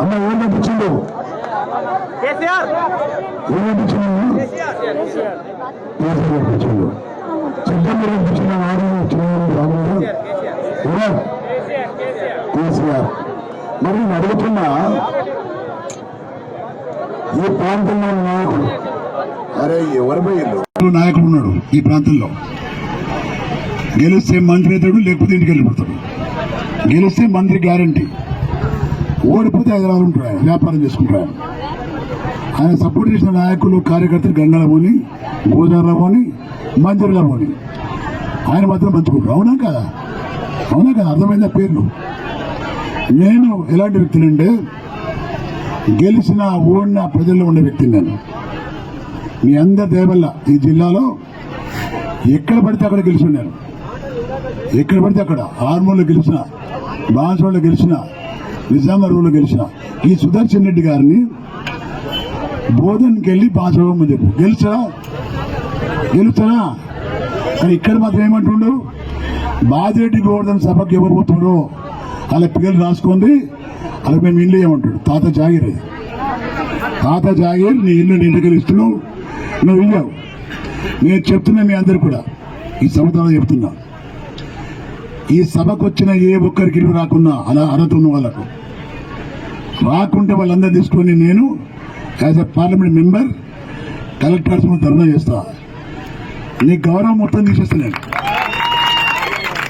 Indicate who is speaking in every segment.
Speaker 1: అన్న ఏం పంపించిండు?
Speaker 2: కేసీఆర్.
Speaker 1: ఏం పంపించిండు
Speaker 2: కేసీఆర్ కేసీఆర్
Speaker 1: కేసీఆర్ పంపించిండు? సిద్ధంగా గారు ఎవరు?
Speaker 2: కేసీఆర్
Speaker 1: మరి నేను అడుగుతున్నా ఈ ప్రాంతంలో నాయకుడు? అరే ఎవరు పోయిండు నాయకుడు ఉన్నాడు ఈ ప్రాంతంలో? గెలిస్తే మంత్రి అవుతాడు లేకపోతే ఇంటికి వెళ్ళిపోతాడు. గెలిస్తే మంత్రి గ్యారంటీ. ఓడిపోతే హైదరాబాద్ ఉంటాడు. ఆయన వ్యాపారం చేసుకుంటారు ఆయన. సపోర్ట్ చేసిన నాయకులు కార్యకర్తలు గంగల పోని గోదావరిలో పోని పోని ఆయన మాత్రం పంచుకుంటారు. అవునా కదా? అవునా కదా? అర్థమైందా పేర్లు? నేను ఎలాంటి వ్యక్తినంటే గెలిచిన ఓడిన ప్రజల్లో ఉండే వ్యక్తిని నేను. మీ అందరి దేవల్ల ఈ జిల్లాలో ఎక్కడ పడితే అక్కడ గెలిచి నేను. ఎక్కడ పడితే అక్కడ ఆర్మూర్లో గెలిచిన బాన్సోడ్లో గెలిచిన నిజామాబాద్లో గెలిచిన ఈ సుదర్శన్ రెడ్డి గారిని బోధన్కి వెళ్ళి బాన్సోడమని చెప్పు. గెలిచా? గెలుస్తారా కానీ ఇక్కడ మాత్రం ఏమంటుండు? బాజిరెడ్డి గోవర్ధన్ సభకు ఎవరు పోతుండో అలా పిల్లలు రాసుకుంది అలా మేము ఇల్లు ఏమంటాడు? తాత జాగిర్. తాత జాగిర్ నీ ఇల్లు నీ ఇంటికి ఇస్తున్నావు నువ్వు ఇయ్యావు నేను చెప్తున్నా మీ అందరు కూడా. ఈ సంవత్సరాలు ద్వారా చెప్తున్నా. ఈ సభకు వచ్చిన ఏ ఒక్కరికి ఇల్లు రాకున్నా అలా అర్హత ఉన్న వాళ్ళకు? రాకుంటే వాళ్ళందరూ తీసుకొని నేను as a parliament member collectors ధర్నా చేస్తా. నీ గౌరవం మొత్తం తీసేస్తున్నాను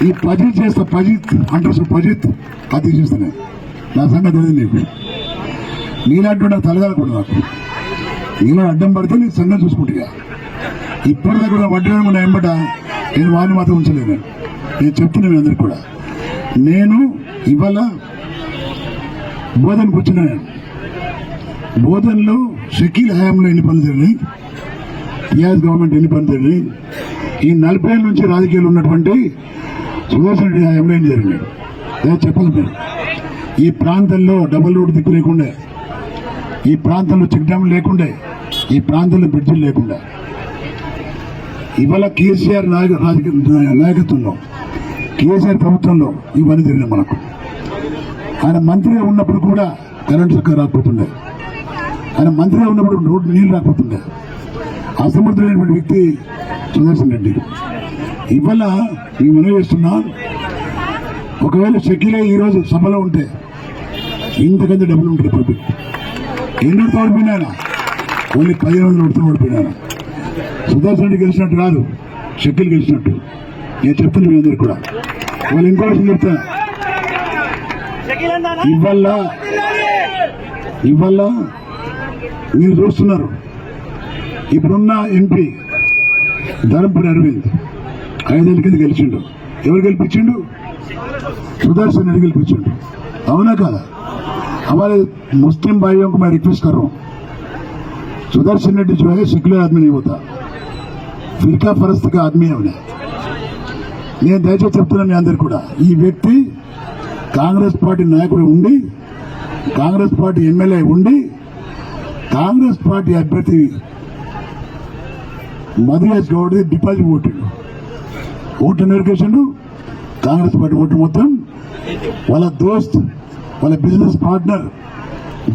Speaker 1: ఈ పజిత్ చేస్తా పజిత్ అంటారు పజిత్ అది తీసేస్తాను నా సంగతి అది నీకు. నీలాంటి నాకు తలగాలకూడదు నాకు. నీలో అడ్డం పడితే నీ సంగతి చూసుకుంటా ఇప్పటిదాకా కూడా వడ్డీ నా ఎంబట నేను వారిని మాత్రం ఉంచలేను నేను చెప్తున్నా మీ అందరికి కూడా. నేను ఇవాళ బోధనకు వచ్చిన బోధనలో షకీల్ హయాంలో ఎన్ని పనులు జరిగినాయి? టీఆర్ఎస్ గవర్నమెంట్ ఎన్ని పనులు జరిగినాయి? ఈ నలభై ఏళ్ళ నుంచి రాజకీయాలు ఉన్నటువంటి సుదర్శన్ రెడ్డి హయాంలో ఏం జరిగినాయి? అదే చెప్పాలి మీరు. ఈ ప్రాంతంలో డబుల్ రోడ్ దిక్కు లేకుండా ఈ ప్రాంతంలో చెక్ డ్యామ్ లేకుండే ఈ ప్రాంతంలో బ్రిడ్జిలు లేకుండా. ఇవాళ కేసీఆర్ నాయక రాజకీయ నాయకత్వంలో కేసీఆర్ ప్రభుత్వంలో ఇవన్నీ జరిగినాయి మనకు. ఆయన మంత్రిగా ఉన్నప్పుడు కూడా కరెంటు చక్కగా రాకపోతుండే. ఆయన మంత్రిగా ఉన్నప్పుడు రోడ్డు నీళ్ళు రాకపోతుండే. అసమర్థులైనటువంటి వ్యక్తి సుదర్శన్ రెడ్డి. ఇవాళ ఈ మనవి చేస్తున్నా ఒకవేళ షకీలే ఈరోజు సభలో ఉంటే ఇంతకంటే డబ్బులు ఉంటుంది పబ్లిక్ ఎన్నో ఓడిపోయినా ఓన్లీ పదిహేను వందలు ఓడితే ఓడిపోయినా సుదర్శన్ రెడ్డి గెలిచినట్టు రాదు షకీల్ గెలిచినట్టు. నేను చెప్తున్నా మీ అందరికి కూడా. నేను ఇంకో చెప్తా. ఇవాళ ఇవాళ మీరు చూస్తున్నారు. ఇప్పుడున్న ఎంపీ ధర్మపురి అరవింద్ ఐదేళ్ళ కింద గెలిచిండు. ఎవరు గెలిపించిండు? సుదర్శన్ రెడ్డి గెలిపించిండు. అవునా కాదా? हमारे ముస్లిం भाइयों को मैं रिक्वेस्ट సుదర్శన్ రెడ్డి చూడే सुदर्शन ఆత్మీయ యువత. ఫిర్కా పరిస్థితిగా आदमी నేను దయచేసి చెప్తున్నా మీ అందరు కూడా. ఈ వ్యక్తి కాంగ్రెస్ పార్టీ నాయకుడు ఉండి కాంగ్రెస్ పార్టీ ఎమ్మెల్యే ఉండి కాంగ్రెస్ పార్టీ అభ్యర్థి మధురేష్ గౌడ్ డిపాజిట్ ఓటిండు. ఓటు నిర్కేసిండు కాంగ్రెస్ పార్టీ ఓటు మొత్తం వాళ్ళ దోస్త్ వాళ్ళ బిజినెస్ పార్ట్నర్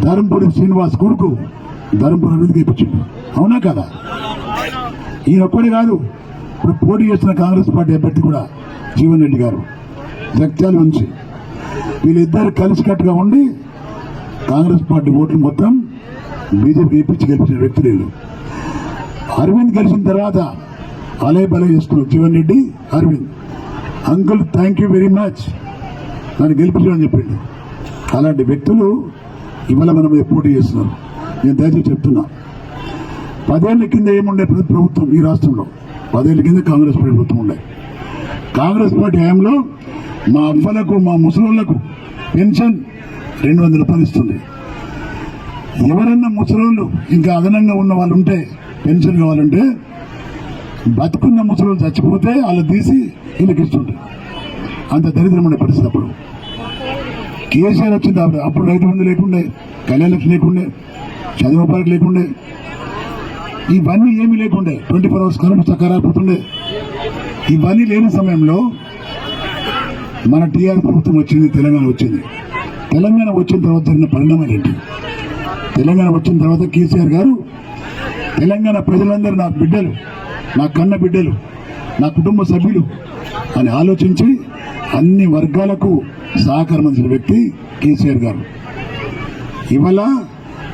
Speaker 1: ధర్మపురి శ్రీనివాస్ కొడుకు ధర్మపురి అభివృద్ధికి ఇప్పించిండు అవునా కదా? ఈయన ఒక్కడే కాదు ఇప్పుడు పోటీ చేస్తున్న కాంగ్రెస్ పార్టీ అభ్యర్థి కూడా జీవన్ రెడ్డి గారు జగ్త్యాల నుంచి. వీళ్ళిద్దరు కలిసికట్టుగా ఉండి కాంగ్రెస్ పార్టీ ఓట్లు మొత్తం బీజేపీ ఇప్పించి గెలిచిన వ్యక్తులు వీళ్ళు. అరవింద్ గెలిచిన తర్వాత అలే బలే చేసుకున్నారు Jeevan Reddy Arvind. Uncle thank you very much నన్ను గెలిపించమని చెప్పిండు. అలాంటి వ్యక్తులు ఇవాళ మనం పోటీ చేస్తున్నారు నేను దయచేసి చెప్తున్నా. పదేళ్ళ కింద ఏముండే ప్రభుత్వం ఈ రాష్ట్రంలో? పదేళ్ళ కింద కాంగ్రెస్ ప్రభుత్వం ఉండే. కాంగ్రెస్ పార్టీ హయాంలో మా అవ్వలకు మా ముసలోళ్ళకు పెన్షన్ రెండు వందల రూపాయలు ఇస్తుంది ఎవరన్నా ముసలోళ్ళు ఇంకా అదనంగా ఉన్న వాళ్ళు ఉంటే పెన్షన్ కావాలంటే బతుకున్న ముసలోళ్ళు చచ్చిపోతే వాళ్ళు తీసి వీళ్ళకి ఇస్తుంటారు అంత దరిద్రమైన పరిస్థితి అప్పుడు. కేసీఆర్ వచ్చింది అప్పుడు అప్పుడు రైతు బంధు లేకుండే కళ్యాణ లక్ష్మి లేకుండే చదువు పార్క్ లేకుండే ఇవన్నీ ఏమీ లేకుండే. ట్వంటీ ఫోర్ అవర్స్ కరెంట్ చక్కరాకపోతుండే ఇవన్నీ లేని సమయంలో మన టీఆర్ ప్రభుత్వం వచ్చింది తెలంగాణ వచ్చింది. తెలంగాణ వచ్చిన తర్వాత జరిగిన పరిణామాలు ఏంటి? తెలంగాణ వచ్చిన తర్వాత కేసీఆర్ గారు తెలంగాణ ప్రజలందరూ నా బిడ్డలు నా కన్న బిడ్డలు నా కుటుంబ సభ్యులు అని ఆలోచించి అన్ని వర్గాలకు సహకారం అందించిన వ్యక్తి కేసీఆర్ గారు. ఇవాళ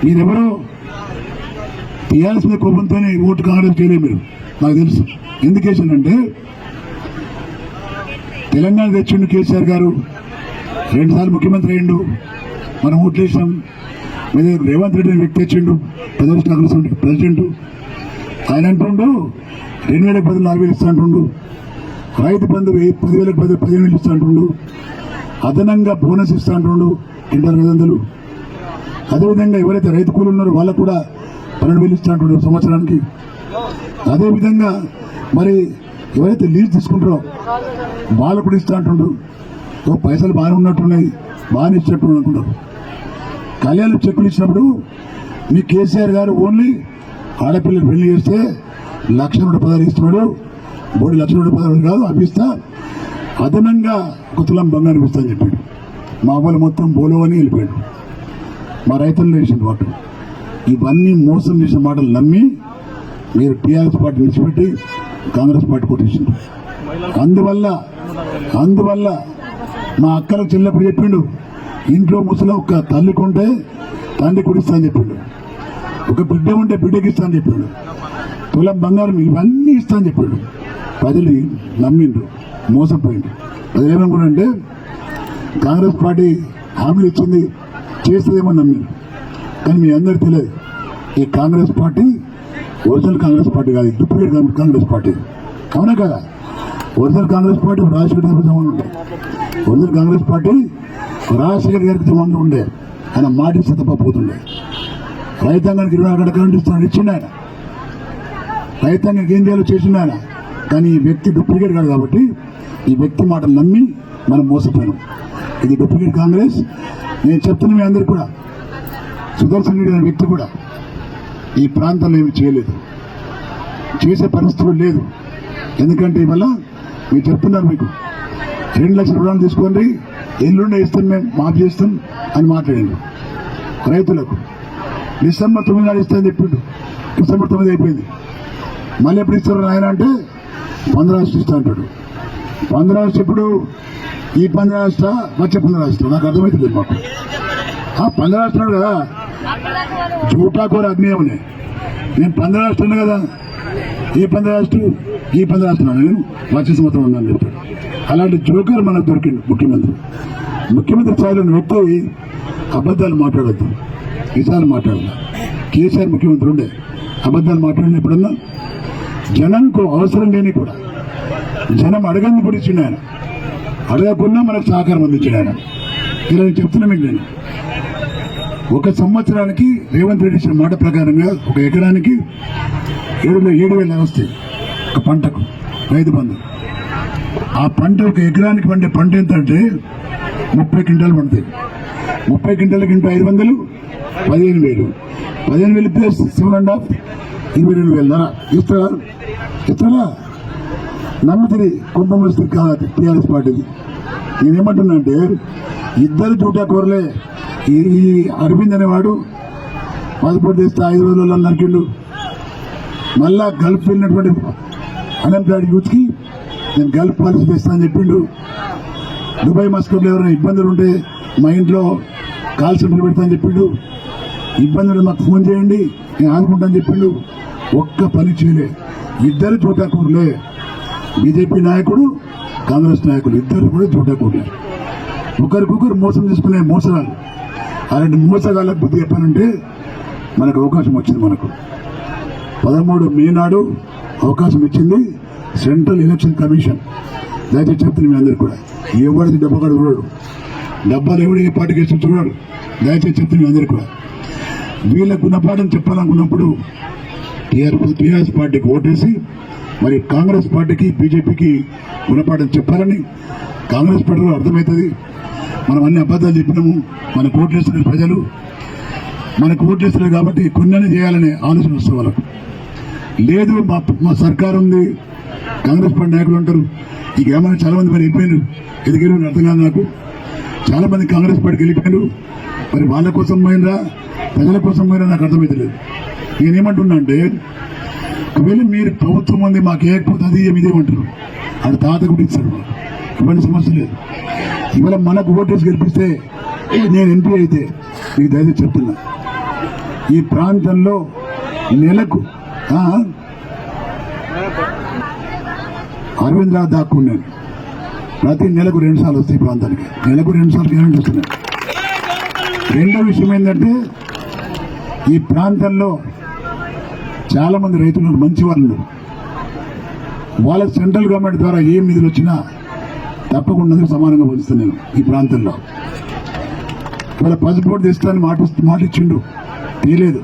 Speaker 1: మీరెవరో టీఆర్ఎస్ మీద కోపంతోనే ఓటు కాంగ్రెస్ చేయలేదు మీరు. నాకు తెలుసు. ఎందుకేసానంటే తెలంగాణ తెచ్చిండు కేసీఆర్ గారు. రెండుసార్లు ముఖ్యమంత్రి అయ్యిండు. మనం ఓట్లేసాం మీద రేవంత్ రెడ్డి వ్యక్తి తెచ్చిండు. ప్రదేశ్ కాంగ్రెస్ ప్రెసిడెంట్. ఆయన అంటుండు రెండు వేల పది నాలుగు వేలు ఇస్తా అంటుండు. రైతు బంధు వెయ్యి పదివేలకు పది పదిహేను వేలు ఇస్తా అంటుండు. అదనంగా బోనస్ ఇస్తా అంటుండు ఇంటర్ ఐదు వందలు అదేవిధంగా ఎవరైతే రైతు కూలు ఉన్నారో వాళ్ళకు కూడా పన్నెండు వేలు ఇస్తా సంవత్సరానికి. అదేవిధంగా మరి ఎవరైతే లీజ్ తీసుకుంటారో వాళ్ళకు కూడా ఇస్తా అంటుండ్రు. ఓ పైసలు బాగానే ఉన్నట్టున్నాయి బాగానే ఇచ్చినట్టు అనుకుంటారు కళ్యాణ చెక్కులు ఇచ్చినప్పుడు మీ కేసీఆర్ గారు ఓన్లీ ఆడపిల్లలు పెళ్ళి చేస్తే లక్ష నూట పదహారు ఇస్తున్నాడు మూడు లక్షల నూట పదహారు కాదు అవి ఇస్తా అదనంగా ఒక తులం బంగారం ఇస్తా అని చెప్పాడు. మా వాళ్ళు మొత్తం బోలో అని వెళ్ళిపోయాడు. మా రైతులు వేసిన వాటి ఇవన్నీ మోసం చేసిన మాటలు నమ్మి మీరు టీఆర్ఎస్ పార్టీ విడిచిపెట్టి కాంగ్రెస్ పార్టీ కొట్టేసిండు. అందువల్ల అందువల్ల మా అక్కలకు చిన్నప్పుడు చెప్పిండు ఇంట్లో ముసలి ఒక తల్లి కొంటే తండ్రి కుడిస్తా అని చెప్పిండు. ఒక బిడ్డ ఉంటే బిడ్డకి ఇస్తా అని చెప్పిండు. తులం బంగారం ఇవన్నీ ఇస్తా అని చెప్పాడు. ప్రజలు నమ్మిండ్రు మోసపోయిండు ప్రజలు ఏమనుకున్నారంటే కాంగ్రెస్ పార్టీ హామీలు ఇచ్చింది చేస్తుందేమో నమ్మిండు కానీ మీ అందరికీ తెలియదు ఈ Congress party original Congress party కాదు డూప్లికేట్ కాంగ్రెస్- కాంగ్రెస్ పార్టీ. అవునా కదా? ఒరిజినల్ కాంగ్రెస్ పార్టీ రాజశేఖర్ గారికి సంబంధం ఉండే. ఒరిజినల్ కాంగ్రెస్ పార్టీ రాజశేఖర్ గారికి సంబంధం ఉండే. ఆయన మాట ఇస్తే రైతాంగానికి ఇరవై అక్కడ కరెంట్ ఇస్తున్నాడు ఇచ్చిండు ఆయన. రైతాంగానికి ఏం చేయాలో చేసిండు ఆయన. కానీ ఈ వ్యక్తి డూప్లికేట్ కాదు కాబట్టి ఈ వ్యక్తి మాటలు నమ్మి మనం మోసపోయాం ఇది డూప్లికేట్ కాంగ్రెస్. నేను చెప్తున్నా మీ అందరికి కూడా సుదర్శన్ రెడ్డి అనే వ్యక్తి కూడా ఈ ప్రాంతంలో ఏమి చేయలేదు. చేసే పరిస్థితి కూడా లేదు. ఎందుకంటే ఇవాళ మీరు చెప్తున్నారు మీకు రెండు లక్షల రుణాలు తీసుకోండి ఎల్లుండి ఇస్తాం మేము మాఫ్ చేస్తాం అని మాట్లాడండి రైతులకు. డిసెంబర్ తొమ్మిది నాడు ఇస్తామని చెప్పిండు. డిసెంబర్ తొమ్మిది అయిపోయింది. మళ్ళీ ఎప్పుడు ఇస్తారు ఆయన అంటే పంద్రాష్ట్ర ఇస్తా అంటాడు. పంద్రాష్ట్ర ఇప్పుడు ఈ పంద్రాష్ట్ర వచ్చే పంద్రాష్ట్ర నాకు అర్థమవుతుంది మాకు. ఆ పంద్రాష్ట్రాడు కదా జూటా అగ్నే నేను నేను పంద్రాష్ట్రాను కదా. ఈ పంద్రాష్ట్ర ఈ పంద్రాష్ట్ర నేను వచ్చే సంవత్సరం ఉన్నాను చెప్పాడు అలాంటి జోకర్ మనకు దొరికింది ముఖ్యమంత్రి. ముఖ్యమంత్రి స్థాయిలో నొక్కి అబద్ధాలు మాట్లాడద్దు. ఈసారి మాట్లాడాలి కేసీఆర్ ముఖ్యమంత్రి ఉండే. అబద్ధాలు మాట్లాడిన ఎప్పుడన్నా? జనంకు అవసరం లేని కూడా. జనం అడగని కూడా ఇచ్చిండు ఆయన. అడగకుండా మనకు సహకారం అందించాడు ఆయన. ఇలా నేను చెప్తున్నా మీకు నేను. ఒక సంవత్సరానికి రేవంత్ రెడ్డి ఇచ్చిన మాట ప్రకారంగా ఒక ఎకరానికి ఏడు ఏడు వేల వస్తాయి ఒక పంటకు రైతు బంధు. ఆ పంట ఒక ఎకరానికి పండే పంట ఎంత అంటే ముప్పై క్వింటాలు పండుతాయి ముప్పై క్వింటాలకి ఇంటూ ఐదు వందలు పదిహేను వేలు. పదిహేను వేలు ప్లస్ సెవెన్ అండ్ హాఫ్ ఇరవై రెండు వేలు. ధర ఇస్తారా? ఇస్తారా? నమ్మితిరి కుంభం వస్తుంది కాదు టీఆర్ఎస్ పార్టీది. నేనేమంటున్నా అంటే ఇద్దరు చూటా కూరలే ఈ అరవింద్ అనేవాడు పాస్పోర్ట్ ఐదు రోజులలో నరికిండు. మళ్ళా గల్ఫ్ వెళ్ళినటువంటి అన్ఎంప్లాయిడ్ యూత్కి నేను గల్ఫ్ పాలసీ తెస్తానని చెప్పిండు. దుబాయ్ మస్కట్లో ఎవరైనా ఇబ్బందులు ఉంటే మా ఇంట్లో కాల్ సెంటర్ పెడతానని చెప్పిండు. ఇబ్బందులు మాకు ఫోన్ చేయండి నేను ఆదుకుంటానని చెప్పిండు. ఒక్క పని చేయలే. ఇద్దరు చోటాకూరులే బీజేపీ నాయకుడు కాంగ్రెస్ నాయకులు ఇద్దరు కూడా చోటాకూరులే ఒకరికొకరు మోసం చేసుకునే మోసరాలు. అలాంటి మోసగాళ్ళకు బుద్ధి చెప్పానంటే మనకు అవకాశం వచ్చింది మనకు. పదమూడు మే నాడు అవకాశం ఇచ్చింది సెంట్రల్ ఎలక్షన్ కమిషన్. దయచేసి చెప్తుంది మీ అందరికి కూడా. ఎవరిది కూడా చూడడు డబ్బాలు ఎవడు ఏ పార్టీకి వేసి చూడడు. దయచేసి చెప్తుంది మీ అందరికి కూడా. వీళ్ళకు గుణపాఠం చెప్పాలనుకున్నప్పుడు టీఆర్ఎస్ టీఆర్ఎస్ పార్టీకి ఓటేసి మరి కాంగ్రెస్ పార్టీకి బీజేపీకి గుణపాఠం చెప్పాలని కాంగ్రెస్ పార్టీలో అర్థమవుతుంది. మనం అన్ని అబద్ధాలు చెప్పినాము. మనకు ఓట్లేస్తున్నారు ప్రజలు. మనకు ఓట్లేస్తున్నారు కాబట్టి కొన్ని చేయాలనే ఆలోచన వస్తుంది వాళ్ళకు. లేదు మా మా సర్కారు ఉంది. కాంగ్రెస్ పార్టీ నాయకులు ఉంటారు. ఈ ఏమైనా చాలామంది మరి వెళ్ళిపోయినారు. ఎందుకు అర్థం కాదు నాకు. చాలామంది కాంగ్రెస్ పార్టీకి వెళ్ళిపోయారు మరి వాళ్ళ కోసం పోయినరా? ప్రజల కోసం పోయినా నాకు అర్థమైతలేదు నేనేమంటున్నా అంటే ఒకవేళ మీరు ప్రభుత్వం ఉంది మాకు ఏకపోతే అది ఏమి ఇదేమంటారు అది తాత కూడా ఇచ్చాడు ఇటువంటి సమస్య లేదు. ఇవాళ మనకు ఓటేసి గెలిపిస్తే నేను ఎంపీ అయితే మీకు దయచేసి చెప్తున్నా. ఈ ప్రాంతంలో నెలకు ఆ, అరవింద్ రావు దాక్కున్నాను ప్రతి నెలకు రెండు సార్లు వస్తాయి ఈ ప్రాంతానికి. నెలకు రెండు సార్లు పేమెంట్ వస్తున్నాయి రెండో విషయం ఏంటంటే ఈ ప్రాంతంలో చాలామంది రైతులు మంచి వాళ్ళు వాళ్ళ సెంట్రల్ గవర్నమెంట్ ద్వారా ఏ నిధులు వచ్చినా తప్పకుండా సమానంగా పంచుతాను నేను ఈ ప్రాంతంలో. వాళ్ళ పాస్పోర్ట్ తెస్తానని మాట మాట ఇచ్చిండు. తీయలేదు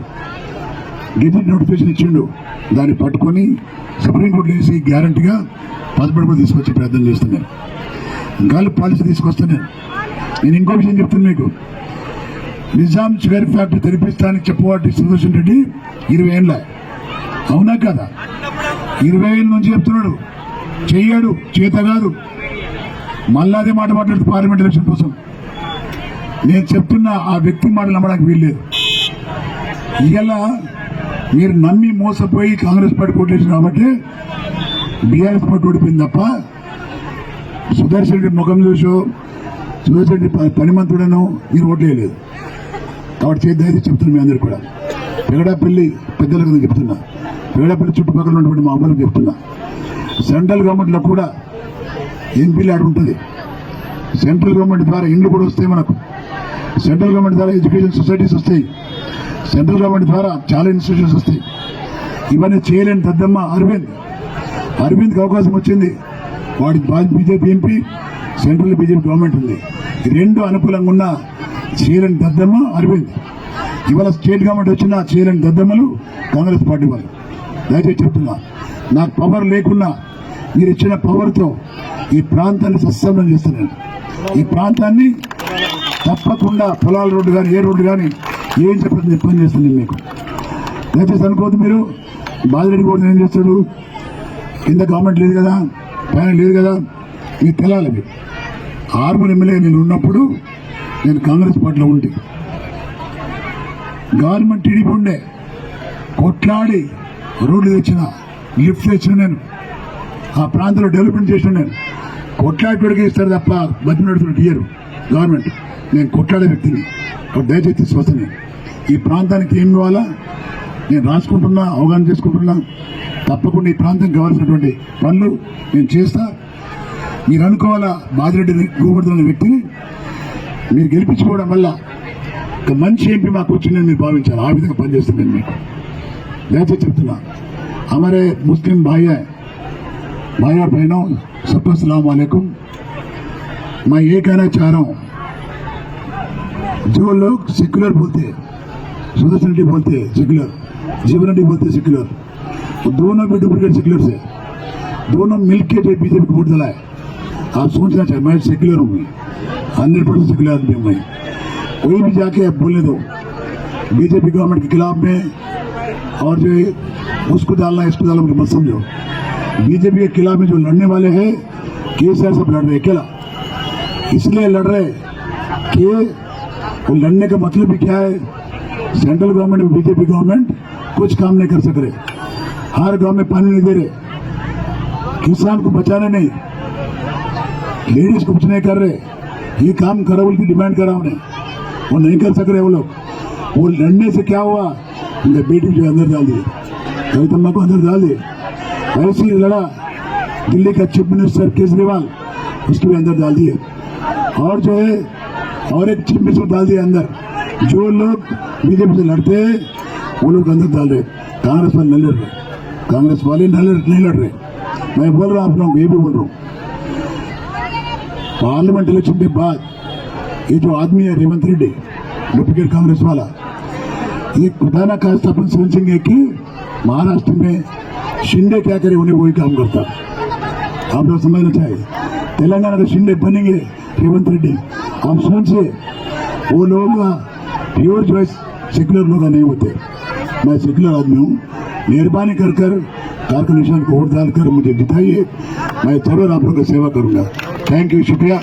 Speaker 1: గెజిట్ నోటిఫికేషన్ ఇచ్చిండు. దాన్ని పట్టుకొని సుప్రీంకోర్టు వేసి గ్యారంటీగా పాస్పోర్ట్ కూడా తీసుకొచ్చే ప్రయత్నం చేస్తున్నాను గల్ఫ్ పాలసీ తీసుకొస్తాను నేను. నేను ఇంకో విషయం చెప్తాను మీకు. నిజాం షుగర్ ఫ్యాక్టరీ తెరిపిస్తానికి చెప్పవాటి సుదర్శన్ రెడ్డి ఇరవై ఏళ్ళ. అవునా కదా? ఇరవై ఏళ్ళ నుంచి చెప్తున్నాడు. చెయ్యాడు చేత కాదు. మళ్ళా అదే మాట మాట్లాడుతూ పార్లమెంట్ ఎలక్షన్ కోసం. నేను చెప్తున్న ఆ వ్యక్తి మాటలు నమ్మడానికి వీల్లేదు. ఇలా మీరు నమ్మి మోసపోయి కాంగ్రెస్ పార్టీ కొట్టేసారు కాబట్టి బీఆర్ఎస్ పార్టీ ఓడిపోయింది తప్ప సుదర్శన్ రెడ్డి ముఖం చూసో సుదర్శన్ రెడ్డి ప- పనిమంతుడను మీరు ఓట్లేయలేదు కాబట్టి చేద్దాం అయితే చెప్తున్నాను మీ అందరు కూడా. పెగడాపల్లి పెద్దలకు చెప్తున్నా. పెగడాపల్లి చుట్టుపక్కల ఉన్నటువంటి మా అమ్మలకు చెప్తున్నా. సెంట్రల్ గవర్నమెంట్లో కూడా ఎంపీలు ఆడ ఉంటుంది. సెంట్రల్ గవర్నమెంట్ ద్వారా ఇండ్లు కూడా వస్తాయి మనకు. సెంట్రల్ గవర్నమెంట్ ద్వారా ఎడ్యుకేషన్ సొసైటీస్ వస్తాయి. సెంట్రల్ గవర్నమెంట్ ద్వారా చాలా ఇన్స్టిట్యూషన్స్ వస్తాయి. ఇవన్నీ చేయలేని దద్దమ్మ అరవింద్. అరవింద్కి అవకాశం వచ్చింది. వాడి BJP MP central BJP government ఉంది. రెండు అనుకూలంగా ఉన్న చేయలేని దద్దమ్మ అరవింద్. ఇవాళ స్టేట్ గవర్నమెంట్ వచ్చిన చేయలేని దద్దమ్మలు కాంగ్రెస్ పార్టీ వాళ్ళు. దయచేసి చెప్తున్నా నాకు పవర్ లేకున్నా మీరు ఇచ్చిన పవర్తో ఈ ప్రాంతాన్ని సస్యమం చేస్తున్నాను ఈ ప్రాంతాన్ని తప్పకుండా పొలాల రోడ్డు కానీ ఏ రోడ్డు కానీ ఏం చెప్పని చెప్పని చేస్తున్నాను మీకు. దయచేసి అనుకోవద్దు మీరు. బాధిరెడ్డి కూడా ఏం చేస్తాడు? కింద గవర్నమెంట్ లేదు కదా పైన లేదు కదా మీకు తెలాలి మీరు. ఆర్మూర్ ఎమ్మెల్యే నేను ఉన్నప్పుడు నేను కాంగ్రెస్ పార్టీలో ఉండి గవర్నమెంట్ టీడీపీ ఉండే కొట్లాడి రోడ్లు తెచ్చిన లిఫ్ట్ తెచ్చిన నేను. ఆ ప్రాంతంలో డెవలప్మెంట్ చేసిన నేను కొట్లాడికి ఇస్తారు తప్ప బతిమినడుతున్నట్టు ఇయ్యరు గవర్నమెంట్ నేను కొట్లాడే వ్యక్తిని కాబట్టి దయచేసి తీసుకొస్తాను ఈ ప్రాంతానికి ఏం కావాలా నేను రాసుకుంటున్నా అవగాహన చేసుకుంటున్నా తప్పకుండా ఈ ప్రాంతం కావాల్సినటువంటి పనులు నేను చేస్తా మీరు అనుకోవాలా బాధిరెడ్డిని గోవర్ధన వ్యక్తిని మీరు గెలిపించుకోవడం వల్ల ఒక మంచి ఎంపీ మాకు వచ్చిందని మీరు భావించాలి ఆ విధంగా పనిచేస్తుంది నేను మీకు దయచేసి చెప్తున్నా हमारे मुस्लिम भाई है بھائی بھائیوں بہنوں، سب کو السلام علیکم۔ میں یہ کہنا چاہ رہا ہوں، جو لوگ سیکولر بولتے سوسائٹی بولتے سیکولر جیونٹی بولتے سیکولر دونوں بھی ڈپلیکیٹ سیکولر سے دونوں مل کے جو بی جے پی کو ووٹ ڈالا ہے، آپ سوچنا چاہیں، میں سیکولر ہوں ہنڈریڈ پرسینٹ سیکولر آدمی ہوں میں۔ کوئی بھی جا کے آپ بولنے دو بی جے پی گورنمنٹ کے خلاف میں اور جو اس کو ڈالنا ہے، اس کو ڈالنا مجھے مت مطلب سمجھو۔ بی جے پی کے قلعہ میں جو لڑنے والے ہیں کے سی آر سب لڑ رہے قلعہ اس لیے لڑ رہے کہ وہ لڑنے کا مطلب بھی کیا ہے؟ سینٹرل گورنمنٹ اور بی جے پی گورنمنٹ کچھ کام نہیں کر سک رہے۔ ہر گاؤں میں پانی نہیں دے رہے۔ کسان کو بچانے نہیں۔ لیڈیز کو کچھ نہیں کر رہے۔ یہ کام کرو بول کے ڈیمانڈ کرا انہیں وہ نہیں کر سک رہے وہ لوگ۔ وہ لڑنے سے کیا ہوا؟ ان کا بیٹی جو اندر ڈال دیے کبھی تمبا کو اندر ڈال دیے ایسی لڑا دلی کا چیف منسٹر کیجریوال، اس کے بھی اندر ڈال دیے۔ اور جو ہے، اور ایک چیف منسٹر ڈال دیا اندر۔ جو لوگ بی جے پی سے لڑتے ہیں وہ لوگ اندر ڈال رہے۔ کانگریس والے نہیں لڑ رہے۔ کانگریس والے نہیں لڑ رہے۔ میں بول رہا ہوں، آپ یہ بھی بول رہا ہوں۔ پارلیمنٹ الیکشن کے بعد یہ جو آدمی ہے ریونت ریڈی ڈپٹی کانگریس والا، یہ خدا نا کا سپن کہ مہاراشٹر میں शिंदे क्या करे उन्हें वही काम करता आप लोग समझना चाहिए तेलंगाना के शिंदे बनेंगे रेवंत रेड्डी आप सोचिए वो लोग प्योर जो है सेक्युलर लोग नहीं होते मैं सेक्युलर आदमी हूँ मेहरबानी कर कर कारकनेशन को वोट डालकर मुझे जिताइए मैं जरूर आप लोगों की सेवा करूंगा थैंक यू शुक्रिया